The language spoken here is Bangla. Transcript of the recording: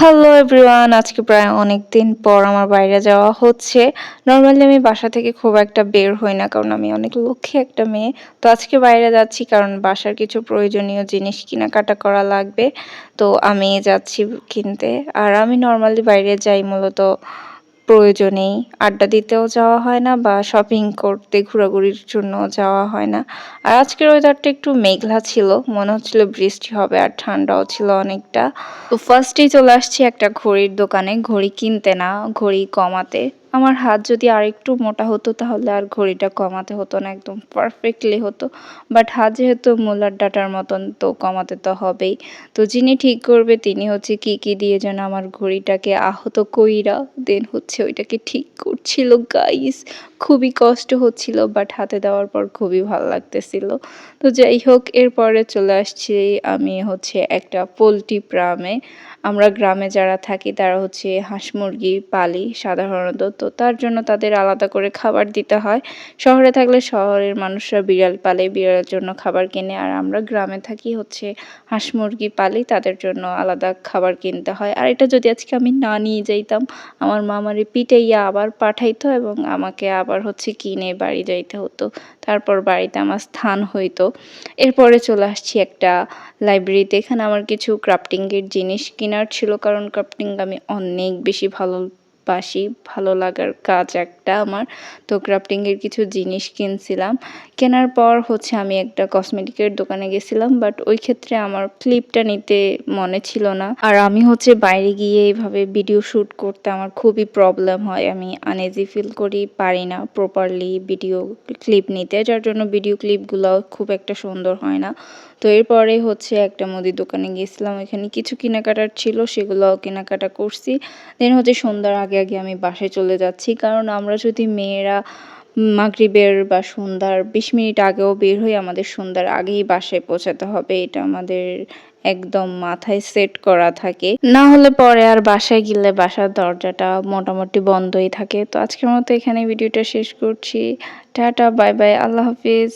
হ্যালো এভরিওয়ান আজকে প্রায় অনেক দিন পর আমার বাইরে যাওয়া হচ্ছে। নর্মালি আমি বাসা থেকে খুব একটা বের হই না, কারণ আমি অনেক লক্ষ্যে একটা মেয়ে। তো আজকে বাইরে যাচ্ছি কারণ বাসার কিছু প্রয়োজনীয় জিনিস কেনাকাটা করা লাগবে। তো আমি যাচ্ছি কিনতে। আর আমি নর্মালি বাইরে যাই মূলত প্রয়োজনেই। আড্ডা দিতেও যাওয়া হয় না বা শপিং করতে ঘোরাঘুরির জন্য যাওয়া হয় না। আর আজকের ওয়েদারটা একটু মেঘলা ছিল, মনে হচ্ছিল বৃষ্টি হবে আর ঠান্ডাও ছিল অনেকটা। তো ফার্স্টেই চলে আসছি একটা ঘড়ির দোকানে, ঘড়ি কিনতে না, ঘড়ি কমাতে। আমার হাত যদি আর একটু মোটা হতো তাহলে আর ঘড়িটা কমাতে হতো না, একদম পারফেক্টলি হতো। বাট হাত যেহেতু মোলার ডাটার মতন তো কমাতে তো হবেই। তো যিনি ঠিক করবে তিনি হচ্ছে কি কি দিয়ে যেন আমার ঘড়িটাকে আহত কইরা দেন হচ্ছে ওইটাকে ঠিক করছিল গাইস খুবই কষ্ট হচ্ছিল বাট হাতে দেওয়ার পর খুবই ভালো লাগতেছিল। তো যাই হোক, এরপরে চলে আসছি আমি হচ্ছে একটা পোলট্রি প্রামে আমরা গ্রামে যারা থাকি তারা হচ্ছে হাঁস মুরগি, পালি সাধারণত তো তার জন্য তাদের আলাদা করে খাবার দিতে হয়। শহরে থাকলে শহরের মানুষরা বিড়াল পালে, বিড়ালের জন্য খাবার কিনে। আর আমরা গ্রামে থাকি হচ্ছে হাঁস মুরগি পালি, তাদের জন্য আলাদা খাবার কিনতে হয়। আর এটা যদি আজকে আমি না নিয়ে যাইতাম, আমার মামারে পিটাইয়া আবার পাঠাইতো এবং আমাকে আবার হচ্ছে কিনে বাড়ি যাইতে হতো। তারপর বাড়িতে আমার স্থান হইতো। এরপরে চলে আসছি একটা লাইব্রেরিতে। এখানে আমার কিছু ক্রাফটিংয়ের জিনিস কেনার ছিল। কারণ ক্রাফটিং আমি অনেক বেশি ভালো বাসি ভালো লাগার কাজ একটা আমার। তো ক্রাফটিংয়ের কিছু জিনিস কিনছিলাম। কেনার পর হচ্ছে আমি একটা কসমেটিকের দোকানে গেছিলাম বাট ওই ক্ষেত্রে আমার ক্লিপটা নিতে মনে ছিল না। আর আমি হচ্ছে বাইরে গিয়ে এইভাবে ভিডিও শ্যুট করতে আমার খুবই প্রবলেম হয়। আমি আনএজি ফিল করি, পারি না প্রপারলি ভিডিও ক্লিপ নিতে, যার জন্য ভিডিও ক্লিপগুলো খুব একটা সুন্দর হয় না। তো এরপরে হচ্ছে একটা মুদির দোকানে গিয়েছিলাম, ওইখানে কিছু কেনাকাটার ছিল সেগুলো কেনাকাটা করছি। দেন হচ্ছে সন্ধ্যার আগে আগে আমি বাসায় চলে যাচ্ছি। কারণ আমরা যদি মেয়েরা মাগরিবের বা সন্ধ্যার বিশ মিনিট আগেও বের হই, আমাদের সন্ধ্যার আগেই বাসায় পৌঁছাতে হবে। এটা আমাদের একদম মাথায় সেট করা থাকে। না হলে পরে আর বাসায় গেলে বাসার দরজাটা মোটামুটি বন্ধই থাকে। তো আজকের মতো এখানে ভিডিওটা শেষ করছি। টাটা, বাই বাই, আল্লাহ হাফিজ।